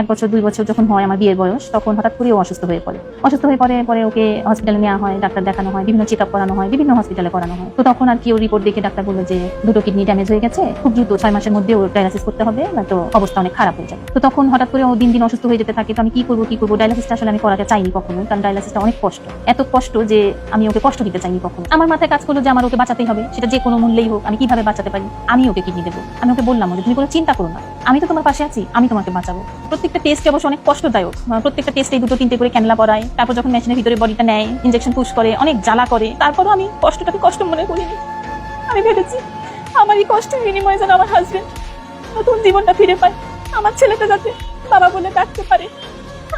এক বছর, দুই বছর যখন হয় আমার বিয়ের বয়স, তখন হঠাৎ করে ও অসুস্থ হয়ে পড়ে। অসুস্থ হয়ে পড়ে, পরে ওকে হসপিটালে নেওয়া হয়, ডাক্তার দেখানো হয়, বিভিন্ন চেক আপ করানো হয়, বিভিন্ন হসপিটালে করানো হয়। তো তখন আর কি ও রিপোর্ট দেখে ডাক্তার বলল যে, দুটো কিডনি ড্যামেজ হয়ে গেছে, খুব দ্রুত ছয় মাসের মধ্যে ওর ডায়ালিসিস করতে হবে তো অবস্থা অনেক খারাপ হয়ে যাবে। তো তখন হঠাৎ করে ও দিন দিন অসুস্থ হয়ে যেতে থাকে, তো আমি কি করব কি করব? ডায়ালিসিসটা আসলে আমি করাতে চাইনি কখনো কারণ ডায়ালিসিসটা অনেক কষ্ট। এত কষ্ট যে আমি ওকে কষ্ট দিতে চাইনি কখনো আমার মাথায় কাজ করল যে আমার ওকে বাঁচাতেই হবে, সেটা যে কোনো মূল্যেই হোক, আমি কীভাবে বাঁচাতে পারি? আমি ওকে কিডনি দেবো। আমি ওকে বললাম যে তুমি কোনো চিন্তা করো না। আমি তো তোমার পাশে আছি, আমি তোমাকে বাঁচাবো। প্রত্যেকটা টেস্ট অবশ্য অনেক কষ্টদায়ক। প্রত্যেকটা টেস্টে দুটো তিনটে করে ক্যানলা পড়ায় তারপর যখন মেশিনের ভিতরে বডিটা নেয় ইঞ্জেকশন পুশ করে, অনেক জ্বালা করে, তারপরও আমি কষ্টটাকে কষ্ট মনে করিনি আমি ভেবেছি, আমার এই কষ্টের বিনিময়ে যেন আমার হাজবেন্ড নতুন জীবনটা ফিরে পায়। আমার ছেলেটা যাতে বাবা বলে ডাকতে পারে।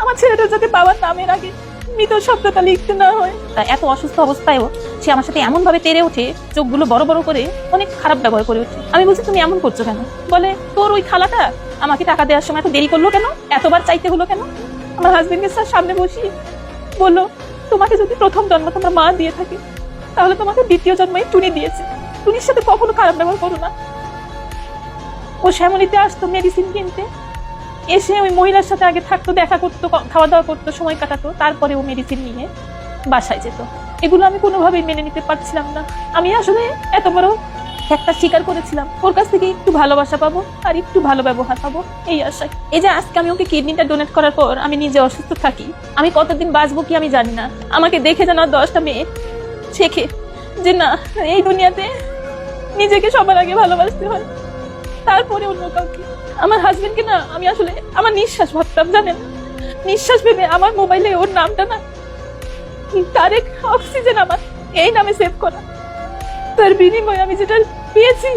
আমার ছেলেটা যাতে বাবার নামের আগে মৃত শব্দটা লিখতে না হয়। এত অসুস্থ অবস্থায়ও সে আমার সাথে এমন ভাবে তেড়ে ওঠে, চোখগুলো বড় বড় করে অনেক খারাপ ব্যবহার করে ওঠে। আমি বলছি, তুমি এমন করছ কেন? বলে, তোর ওই খালাটা আমাকে টাকা দেওয়ার সময় এত দেরি করল কেন? এতবার চাইতে হলো কেন? আমার হাজবেন্ডকে স্যার সামনে বসি বলল, তোমাকে যদি প্রথম জন্ম তোমার মা দিয়ে থাকে, তাহলে তোমাকে দ্বিতীয় জন্মই টুনি দিয়েছে। টুনির সাথে কখনো খারাপ ব্যবহার করো না। ও শ্যামলিতে আসতো মেডিসিন কিনতে। এসে ওই মহিলার সাথে আগে থাকতো, দেখা করতো খাওয়া দাওয়া করতো, সময় কাটাতো তারপরে ও মেডিসিন নিয়ে বাসায় যেত। এগুলো আমি কোনোভাবেই মেনে নিতে পারছিলাম না। আমি আসলে এত বড় একটা স্বীকার করেছিলাম। ওর কাছ থেকে একটু ভালোবাসা পাবো আর একটু ভালো ব্যবহার পাবো, এই আশায়। এই যে আজকে আমি ওকে কিডনিটা ডোনেট করার পর আমি নিজে অসুস্থ থাকি, আমি কতদিন বাঁচবো কি আমি জানি না। আমাকে দেখে যেন দশটা মেয়ে শেখে যে না, এই দুনিয়াতে নিজেকে সবার আগে ভালোবাসতে হয়। তারপরে অন্য কাউকে। আমার হাজবেন্ডকে না আমি আসলে আমার নিঃশ্বাস ভাবতাম, জানেন? নিঃশ্বাস ভেবে আমার মোবাইলে ওর নামটা না তারেক অক্সিজেন আমার, এই নামে সেভ করা। তার বিনিময়ে আমি যেটা পেয়েছি